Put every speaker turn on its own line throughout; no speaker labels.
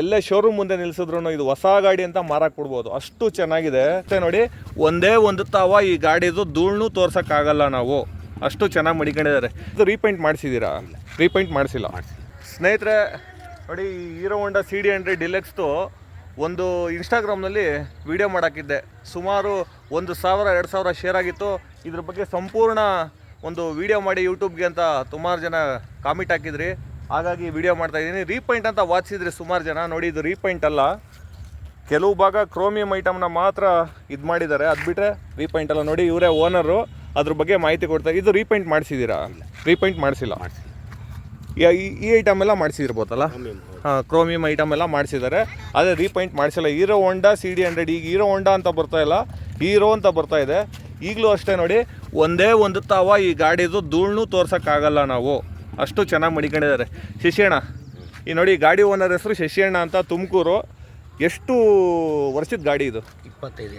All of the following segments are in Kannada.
ಎಲ್ಲೇ ಶೋರೂಮ್ ಮುಂದೆ ನಿಲ್ಸಿದ್ರು ಇದು ಹೊಸ ಗಾಡಿ ಅಂತ ಮಾರಾಕ್ ಕೊಡ್ಬೋದು ಅಷ್ಟು ಚೆನ್ನಾಗಿದೆ. ನೋಡಿ, ಒಂದೇ ಒಂದು ತಾವ ಈ ಗಾಡಿದು ಧೂಳ್ನು ತೋರ್ಸಕ್ಕಾಗಲ್ಲ ನಾವು. ಅಷ್ಟು ಚೆನ್ನಾಗಿ ಮಡಿಕೊಂಡಿದ್ದಾರೆ. ಇದು ರೀಪೇಂಟ್ ಮಾಡಿಸಿದ್ದೀರಾ? ರೀಪೇಂಟ್ ಮಾಡಿಸಿಲ್ಲ. ಸ್ನೇಹಿತರೆ, ನೋಡಿ Hero Honda C D hundred ಡಿಲೆಕ್ಸ್ದು ಒಂದು ಇನ್ಸ್ಟಾಗ್ರಾಮ್ನಲ್ಲಿ ವಿಡಿಯೋ ಮಾಡಾಕಿದ್ದೆ. ಸುಮಾರು ಒಂದು ಸಾವಿರ, ಎರಡು ಸಾವಿರ ಶೇರ್ ಆಗಿತ್ತು. ಇದ್ರ ಬಗ್ಗೆ ಸಂಪೂರ್ಣ ಒಂದು ವಿಡಿಯೋ ಮಾಡಿ ಯೂಟ್ಯೂಬ್ಗೆ ಅಂತ ಸುಮಾರು ಜನ ಕಾಮಿಟ್ ಹಾಕಿದ್ರಿ. ಹಾಗಾಗಿ ವಿಡಿಯೋ ಮಾಡ್ತಾ ಇದ್ದೀನಿ. ರೀಪೈಂಟ್ ಅಂತ ವಾಚಿಸಿದ್ರೆ ಸುಮಾರು ಜನ. ನೋಡಿ ಇದು ರೀಪೈಂಟ್ ಅಲ್ಲ. ಕೆಲವು ಭಾಗ ಕ್ರೋಮಿಯಂ ಐಟಮ್ನ ಮಾತ್ರ ಇದು ಮಾಡಿದ್ದಾರೆ. ಅದು ಬಿಟ್ಟರೆ ರೀಪೈಂಟ್ ಅಲ್ಲ. ನೋಡಿ ಇವರೇ ಓನರು ಅದ್ರ ಬಗ್ಗೆ ಮಾಹಿತಿ ಕೊಡ್ತಾರೆ. ಇದು ರೀಪೈಂಟ್ ಮಾಡಿಸಿದ್ದೀರಾ? ರೀಪೈಂಟ್ ಮಾಡಿಸಿಲ್ಲ. ಈ- ಐಟಮ್ ಎಲ್ಲ ಮಾಡಿಸಿರ್ಬೋದಲ್ಲ? ಹಾಂ ಕ್ರೋಮಿಯಂ ಐಟಮ್ ಎಲ್ಲ ಮಾಡಿಸಿದ್ದಾರೆ. ಅದೇ ರೀಪೈಂಟ್ ಮಾಡಿಸಿಲ್ಲ. Hero Honda C D hundred ಈಗ ಹೀರೋ ಹೋಂಡಾ ಅಂತ ಬರ್ತಾ ಇಲ್ಲ. ಹೀರೋ ಅಂತ ಬರ್ತಾ ಇದೆ. ಈಗಲೂ ಅಷ್ಟೇ ನೋಡಿ ಒಂದೇ ಒಂದು ತಾವ ಈ ಗಾಡಿದು ಧೂಳನ್ನೂ ತೋರ್ಸೋಕ್ಕಾಗಲ್ಲ ನಾವು. ಅಷ್ಟು ಚೆನ್ನಾಗಿ ಮಡಿಕೊಂಡಿದ್ದಾರೆ. ಶಶಿಯಣ್ಣ ಈ ನೋಡಿ ಗಾಡಿ ಓನರ್ ಹೆಸರು ಶಶಿಯಣ್ಣ ಅಂತ ತುಮಕೂರು. ಎಷ್ಟು ವರ್ಷದ ಗಾಡಿ ಇದು?
ಇಪ್ಪತ್ತೈದು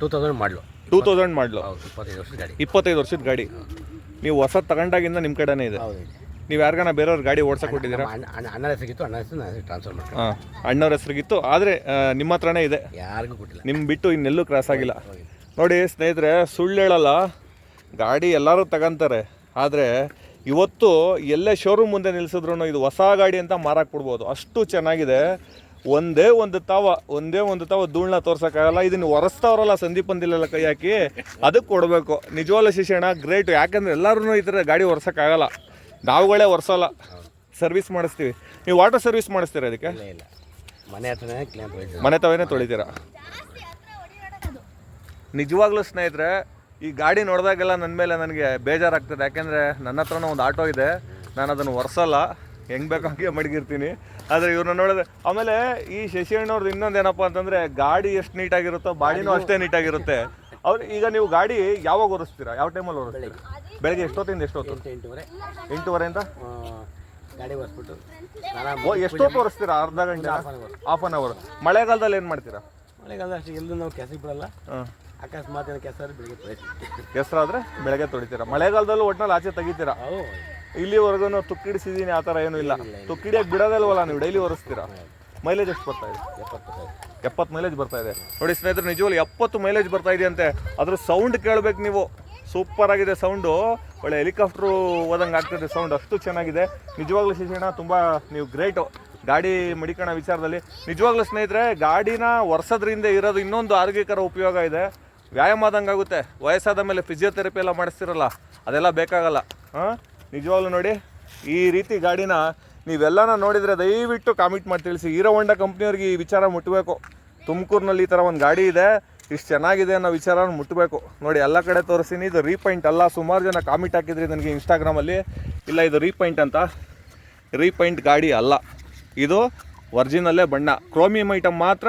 ಟೂ ತೌಸಂಡ್ ಮಾಡಲು.
ಟೂ ತೌಸಂಡ್ ಮಾಡಲು.
ಇಪ್ಪತ್ತೈದು ವರ್ಷದ ಗಾಡಿ.
ಇಪ್ಪತ್ತೈದು ವರ್ಷದ ಗಾಡಿ. ನೀವು ಹೊಸ ತಗೊಂಡಾಗಿಂದ ನಿಮ್ಮ ಕಡೆನೇ ಇದೆ. ನೀವು ಯಾರಿಗಾನ ಬೇರೆಯವ್ರ ಗಾಡಿ ಓಡ್ಸಕ್ಕೆ ಕೊಟ್ಟಿದ್ದೀರಾ
ಹೆಸರಿಗಿತ್ತು ಅಣ್ಣ ಹೆಸರು ನಾನು ಟ್ರಾನ್ಸ್ಫರ್ ಮಾಡಿ
ಹಾಂ ಅಣ್ಣವ್ರ ಹೆಸರಿಗಿತ್ತು ಆದರೆ ನಿಮ್ಮ ಹತ್ರನೇ ಇದೆ.
ಯಾರಿಗೂ ಕೊಟ್ಟಿಲ್ಲ.
ನಿಮ್ಮ ಬಿಟ್ಟು ಇನ್ನೆಲ್ಲೂ ಕ್ರಾಸ್ ಆಗಿಲ್ಲ. ನೋಡಿ ಸ್ನೇಹಿತರೆ ಸುಳ್ಳು ಹೇಳಲ್ಲ. ಗಾಡಿ ಎಲ್ಲರೂ ತಗೊಂತಾರೆ. ಆದರೆ ಇವತ್ತು ಎಲ್ಲೇ ಶೋರೂಮ್ ಮುಂದೆ ನಿಲ್ಲಿಸಿದ್ರು ಇದು ಹೊಸ ಗಾಡಿ ಅಂತ ಮಾರಾಕ್ ಬಿಡ್ಬೋದು. ಅಷ್ಟು ಚೆನ್ನಾಗಿದೆ. ಒಂದೇ ಒಂದು ತಾವ ಒಂದೇ ಒಂದು ತಾವ ಧೂಳನ್ನ ತೋರ್ಸೋಕ್ಕಾಗಲ್ಲ. ಇದನ್ನು ಒರೆಸ್ತಾವ್ರಲ್ಲ ಸಂದೀಪ್ ಅಂದಿಲ್ಲ ಕೈ ಹಾಕಿ ಅದಕ್ಕೆ ಕೊಡಬೇಕು. ನಿಜವಾಗ್ಲೂ ಶಿಕ್ಷಣ ಗ್ರೇಟ್ ಯಾಕಂದ್ರೆ ಎಲ್ಲರೂ ಈ ಥರ ಗಾಡಿ ಒರೆಸೋಕ್ಕಾಗಲ್ಲ. ನಾವುಗಳೇ ಒರೆಸೋಲ್ಲ. ಸರ್ವಿಸ್ ಮಾಡಿಸ್ತೀವಿ. ನೀವು ವಾಟರ್ ಸರ್ವಿಸ್ ಮಾಡಿಸ್ತೀರಾ ಅದಕ್ಕೆ
ಮನೆ
ತಾವೇನೆ ತೊಳಿತೀರಾ? ನಿಜವಾಗ್ಲೂ ಸ್ನೇಹಿತರೆ ಈ ಗಾಡಿ ನೋಡಿದಾಗೆಲ್ಲ ನನ್ನ ಮೇಲೆ ನನಗೆ ಬೇಜಾರಾಗ್ತದೆ. ಯಾಕೆಂದರೆ ನನ್ನ ಹತ್ರನೂ ಒಂದು ಆಟೋ ಇದೆ. ನಾನು ಅದನ್ನು ಒರೆಸಲ್ಲ. ಹೆಂಗೆ ಬೇಕೋ ಹಂಗೆ ಮಡಗಿರ್ತೀನಿ. ಆದರೆ ಇವ್ರನ್ನ ನೋಡಿದ್ರೆ ಆಮೇಲೆ ಈ ಶಶಿ ಅಣ್ಣವ್ರದ್ದು ಇನ್ನೊಂದೇನಪ್ಪ ಅಂತಂದರೆ ಗಾಡಿ ಎಷ್ಟು ನೀಟಾಗಿರುತ್ತೋ ಬಾಡಿನೂ ಅಷ್ಟೇ ನೀಟಾಗಿರುತ್ತೆ. ಅವ್ರು ಈಗ ನೀವು ಗಾಡಿ ಯಾವಾಗ ಒರೆಸ್ತೀರಾ ಯಾವ ಟೈಮಲ್ಲಿ ಒರೆಸ್ತೀರಾ ಬೆಳಗ್ಗೆ. ಎಷ್ಟೊತ್ತಿಂದ ಎಷ್ಟೊತ್ತು?
ಎಂಟು ಎಂಟೂವರೆ.
ಎಂಟೂವರೆಯಿಂದ?
ಗಾಡಿ ಒರೆಸ್ಬಿಟ್ಟು
ಎಷ್ಟೊತ್ತು ಒರೆಸ್ತೀರಾ ಅರ್ಧ ಗಂಟೆ. ಹಾಫ್ ಅನ್ ಅವರ್ ಮಳೆಗಾಲದಲ್ಲಿ ಏನು ಮಾಡ್ತೀರಾ?
ಮಳೆಗಾಲದಲ್ಲಿ ಅಷ್ಟು ಎಲ್ಲೂ ನಾವು ಕೆಸಿಗೆ ಬಿಡಲ್ಲ
ಹಾಂ.
ಅಕಸ್ಮಾತ್ ಏನೋ ಕೆಸರು ಬೆಳಿಗ್ಗೆ ತೊಳಿತೀವಿ
ಹೆಸರಾದ್ರೆ ಬೆಳಗ್ಗೆ ತೊಳಿತೀರಾ? ಮಳೆಗಾಲದಲ್ಲೂ ಒಟ್ನಲ್ಲಿ ಆಚೆ ತೆಗಿತೀರಾ?
ಇಲ್ಲಿವರೆಗೂ
ಇಲ್ಲಿವರೆಗೂ ತುಕ್ಕಿಡಿಸಿದೀನಿ ಆ ಥರ ಏನೂ ಇಲ್ಲ. ತುಕ್ಕಿಡಿಯಕ್ಕೆ ಬಿಡೋದಲ್ವಲ್ಲ ನೀವು ಡೈಲಿ ಒರೆಸ್ತೀರಾ? ಮೈಲೇಜ್ ಎಷ್ಟು ಬರ್ತಾ ಇದೆ.
ಎಪ್ಪತ್ತು
ಎಪ್ಪತ್ತು ಮೈಲೇಜ್ ಬರ್ತಾ ಇದೆ. ನೋಡಿ ಸ್ನೇಹಿತರೆ ನಿಜವಾಗ್ಲೂ ಎಪ್ಪತ್ತು ಮೈಲೇಜ್ ಬರ್ತಾ ಇದೆ ಅಂತೆ. ಅದ್ರ ಸೌಂಡ್ ಕೇಳಬೇಕು ನೀವು. ಸೂಪರ್ ಆಗಿದೆ ಸೌಂಡು ಒಳ್ಳೆ ಹೆಲಿಕಾಪ್ಟ್ರು ಹೋದಂಗೆ ಆಗ್ತಿದೆ ಸೌಂಡ್ ಅಷ್ಟು ಚೆನ್ನಾಗಿದೆ. ನಿಜವಾಗ್ಲೂ ಶಿಕ್ಷಣ ತುಂಬ ನೀವು ಗ್ರೇಟು ಗಾಡಿ ಮಡಿಕೋಣ ವಿಚಾರದಲ್ಲಿ. ನಿಜವಾಗ್ಲೂ ಸ್ನೇಹಿತರೆ ಗಾಡಿನ ಒರೆಸೋದ್ರಿಂದ ಇರೋದು ಇನ್ನೊಂದು ಆರೋಗ್ಯಕರ ಉಪಯೋಗ ಇದೆ. ವ್ಯಾಯಾಮ ಆದಂಗೆ ಆಗುತ್ತೆ. ವಯಸ್ಸಾದ ಮೇಲೆ ಫಿಸಿಯೋಥೆರಪಿ ಎಲ್ಲ ಮಾಡಿಸ್ತಿರಲ್ಲ, ಅದೆಲ್ಲ ಬೇಕಾಗಲ್ಲ. ಹಾಂ? ನಿಜವಾಗ್ಲೂ ನೋಡಿ, ಈ ರೀತಿ ಗಾಡಿನ ನೀವೆಲ್ಲನ ನೋಡಿದರೆ ದಯವಿಟ್ಟು ಕಾಮೆಂಟ್ ಮಾಡಿ ತಿಳಿಸಿ. ಹೀರೋ ಹೊಂಡಾ ಕಂಪ್ನಿಯವ್ರಿಗೆ ಈ ವಿಚಾರ ಮುಟ್ಟಬೇಕು ತುಮಕೂರಿನಲ್ಲಿ ಈ ಥರ ಒಂದು ಗಾಡಿ ಇದೆ, ಇಷ್ಟು ಚೆನ್ನಾಗಿದೆ ಅನ್ನೋ ವಿಚಾರ ಮುಟ್ಟಬೇಕು ನೋಡಿ, ಎಲ್ಲ ಕಡೆ ತೋರಿಸ್ತೀನಿ. ಇದು ರೀಪೈಂಟ್ ಅಲ್ಲ, ಸುಮಾರು ಜನ ಕಾಮೆಂಟ್ ಹಾಕಿದ್ರಿ ನನಗೆ ಇನ್ಸ್ಟಾಗ್ರಾಮಲ್ಲಿ ಇಲ್ಲ, ಇದು ರೀಪೈಂಟ್ ಅಂತ. ರೀಪೈಂಟ್ ಗಾಡಿ ಅಲ್ಲ. ಇದು ಒರಿಜಿನಲ್ಲೇ ಬಣ್ಣ. ಕ್ರೋಮಿಯಂ ಐಟಮ್ ಮಾತ್ರ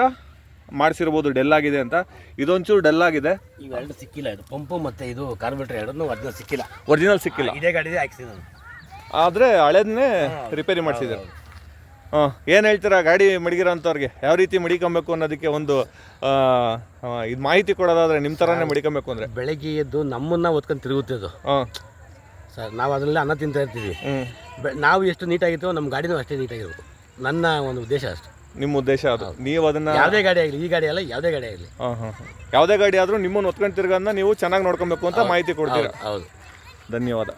ಮಾಡಿಸಿರ್ಬೋದು ಡೆಲ್ ಆಗಿದೆ ಅಂತ. ಇದೊಂಚೂರು ಡೆಲ್ ಆಗಿದೆ
ಇವೆರಡು ಸಿಕ್ಕಿಲ್ಲ ಇದು ಪಂಪು ಮತ್ತೆ ಇದು ಕಾರ್ಬೆಟ್ರ್ ಎರಡನ್ನೂ ಒರಿಜಿನಲ್ ಸಿಕ್ಕಿಲ್ಲ.
ಒರಿಜಿನಲ್ ಸಿಕ್ಕಿಲ್ಲ.
ಇದೇ ಗಾಡಿ ಆಕ್ಸಿಡೆಂಟ್ ನಾನು.
ಆದರೆ ಹಳೇದನ್ನೇ ರಿಪೇರಿ ಮಾಡಿಸಿದ್ದಾರೆ ಹಾಂ ಏನು ಹೇಳ್ತೀರಾ ಗಾಡಿ ಮಡಗಿರೋ ಅಂಥವ್ರಿಗೆ ಯಾವ ರೀತಿ ಮಡಿಕೊಬೇಕು ಅನ್ನೋದಕ್ಕೆ ಒಂದು ಇದು ಮಾಹಿತಿ ಕೊಡೋದಾದರೆ ನಿಮ್ಮ ಥರನೇ ಮಡಿಕೊಬೇಕು ಅಂದರೆ.
ಬೆಳಗ್ಗೆ ಎದ್ದು ನಮ್ಮನ್ನ ಓದ್ಕೊಂಡು ತಿರುಗುತ್ತೆ ಅದು.
ಹಾಂ.
ಸರ್ ನಾವು ಅದರಲ್ಲಿ ಅನ್ನ ತಿಂತಾ ಇರ್ತೀವಿ. ನಾವು ಎಷ್ಟು ನೀಟಾಗಿರ್ತೀವೋ ನಮ್ಮ ಗಾಡಿನೂ ಅಷ್ಟೇ ನೀಟಾಗಿರ್ಬೇಕು. ನನ್ನ ಒಂದು ಉದ್ದೇಶ ಅಷ್ಟೇ.
ನಿಮ್ಮ ಉದ್ದೇಶ ಅದು. ನೀವು ಅದನ್ನ
ಯಾವುದೇ ಗಾಡಿ ಆಗಲಿ ಈ ಗಾಡಿ ಅಲ್ಲ ಯಾವುದೇ ಗಾಡಿ ಆಗಲಿ.
ಹಾಂ ಹಾಂ ಹಾಂ. ಯಾವುದೇ ಗಾಡಿ ಆದರೂ ನಿಮ್ಮನ್ನು ಹೊತ್ಕೊಂಡು ತಿರ್ಗೋದನ್ನ ನೀವು ಚೆನ್ನಾಗಿ ನೋಡ್ಕೊಬೇಕು ಅಂತ ಮಾಹಿತಿ ಕೊಡ್ತೀರಾ?
ಹೌದು.
ಧನ್ಯವಾದ.